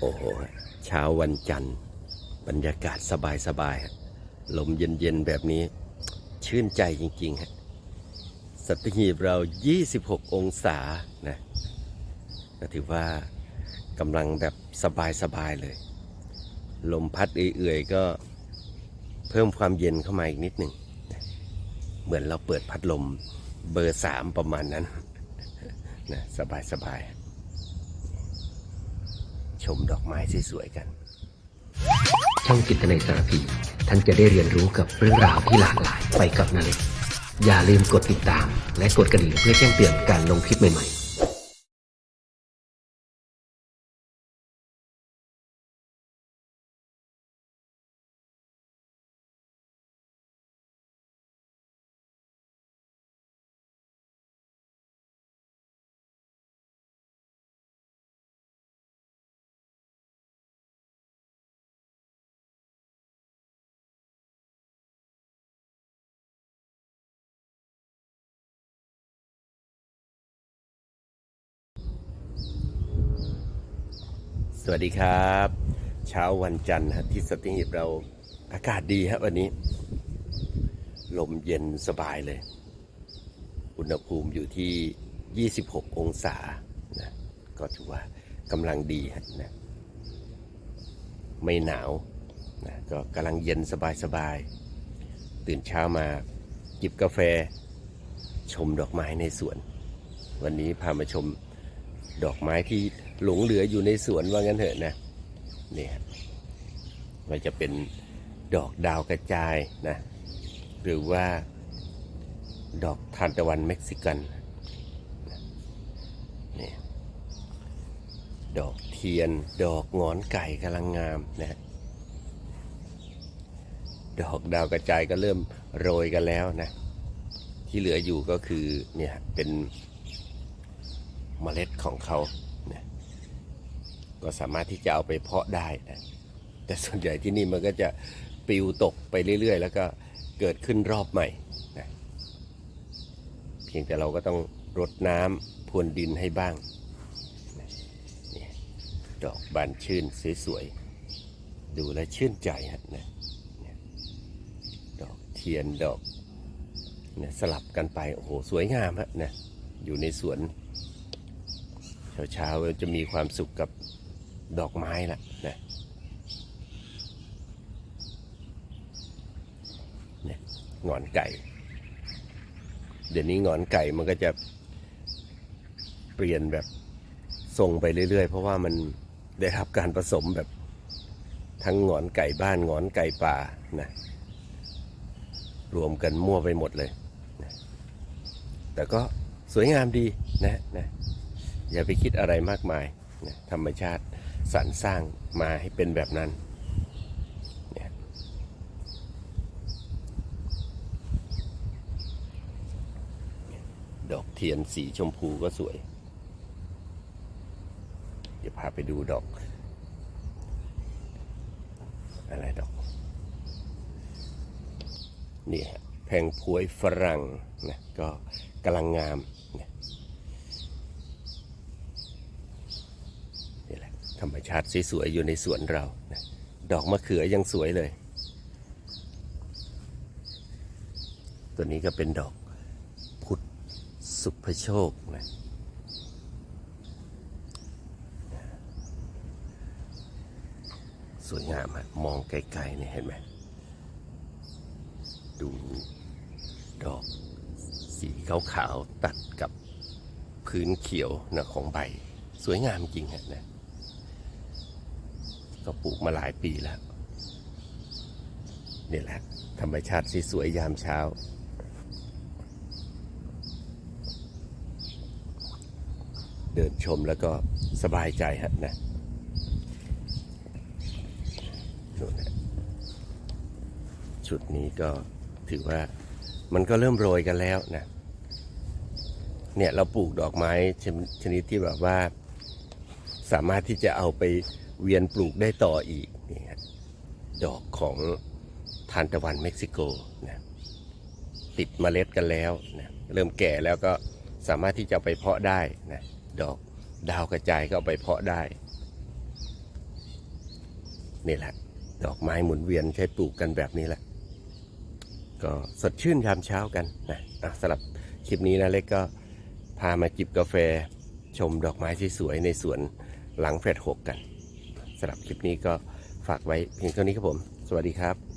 โอ้โหเช้าวันจันทร์ บรรยากาศสบายๆฮะลมเย็นๆ แบบนี้ ชื่นใจจริงๆฮะสัตหีบเรา 26 องศานะถือว่ากำลังแบบสบายๆเลย ลมพัดเอื่อยๆ ก็เพิ่มความเย็นเข้ามาอีกนิดหนึ่ง เหมือนเราเปิดพัดลมเบอร์สามประมาณนั้นนะสบายๆ ชมดอกไม้สวยๆกัน ช่องจิตนาสารพีท่านจะได้เรียนรู้กับเรื่องราวที่หลากหลายไปกับนาเล็กอย่าลืมกดติดตาม และกดกระดิ่งเพื่อแจ้งเตือนการลงคลิปใหม่ๆ สวัสดีครับ เช้าวันจันทร์ฮะที่สติหีบเราอากาศดีฮะวันนี้ ลมเย็นสบายเลย อุณหภูมิอยู่ที่ 26 องศานะก็ถือว่ากำลังดีนะไม่หนาวนะก็กำลังเย็นสบายๆตื่นเช้ามาจิบกาแฟชมดอกไม้ในสวน วันนี้พามาชม ดอกไม้ที่หลงเหลืออยู่ในสวนว่างั้นเถอะนะนี่มันจะเป็นดอกดาวกระจายนะ หรือว่าดอกทานตะวันเม็กซิกันนี่ดอกเทียน ดอกงอนไก่กำลังงามนะดอกดาวกระจายก็เริ่มโรยกันแล้วนะ ที่เหลืออยู่ก็คือเนี่ยเป็น เมล็ดของเขานะก็สามารถที่จะเอาไปเพาะได้นะแต่ส่วนใหญ่ที่นี่มันก็จะปลิวตกไปเรื่อย ๆ แล้วก็เกิดขึ้นรอบใหม่นะเพียงแต่เราก็ต้องรดน้ำพรวนดินให้บ้างนะดอกบานชื่นสวยๆดูแลชื่นใจฮะนะดอกเทียนดอกนี่ยสลับกันไปโอ้โหสวยงามฮะนะอยู่ในสวน เช้าๆจะมีความสุขกับดอกไม้ละนะเนี่ยหงอนไก่ เดี๋ยวนี้หงอนไก่มันก็จะเปลี่ยนแบบทรงไปเรื่อยๆ เพราะว่ามันได้รับการผสมแบบทั้งหงอนไก่บ้านหงอนไก่ป่านะรวมกันมั่วไปหมดเลยนะแต่ก็สวยงามดีนะนะ อย่าไปคิดอะไรมากมายนะธรรมชาติสรรสร้างมาให้เป็นแบบนั้นดอกเทียนสีชมพูก็สวย เดี๋ยวพาไปดูดอก อะไรดอก นี่ฮะแพงพวยฝรั่งนะก็กำลังงามนะ นี่แหละ ธรรมชาติสวยๆอยู่ในสวนเรานะดอกมะเขือยังสวยเลย ตัวนี้ก็เป็นดอกพุทธสุภโชคนะสวยงามอะมองไกลๆเนี่ยเห็นไหมดูดอกสีขาวๆตัดกับพื้นเขียวนะของใบ สวยงามจริงฮะนะ ก็ปลูกมาหลายปีแล้วนี่แหละ ธรรมชาติสวยๆยามเช้า เดินชมแล้วก็สบายใจฮะนะนู่นนะชุดนี้ก็ถือว่ามันก็เริ่มโรยกันแล้วนะ เนี่ยเราปลูกดอกไม้ชนิดที่แบบว่า สามารถที่จะเอาไป เวียนปลูกได้ต่ออีกนี่ครัดอกของทานตะวันเม็กซิโกนะติดเมล็ดกันแล้วนะเริ่มแก่แล้วก็สามารถที่จะไปเพาะได้นะดอกดาวกระจายก็ไปเพาะได้นี่แหละ ดอกไม้หมุนเวียนใช้ปลูกกันแบบนี้แหละ ก็สดชื่นยามเช้ากันนะสำหรับคลิปนี้นะเล็กก็พามาจิบกาแฟชมดอกไม้ที่สวยในสวนหลังแฟดหกกัน สำหรับคลิปนี้ก็ฝากไว้เพียงเท่านี้ครับผม สวัสดีครับ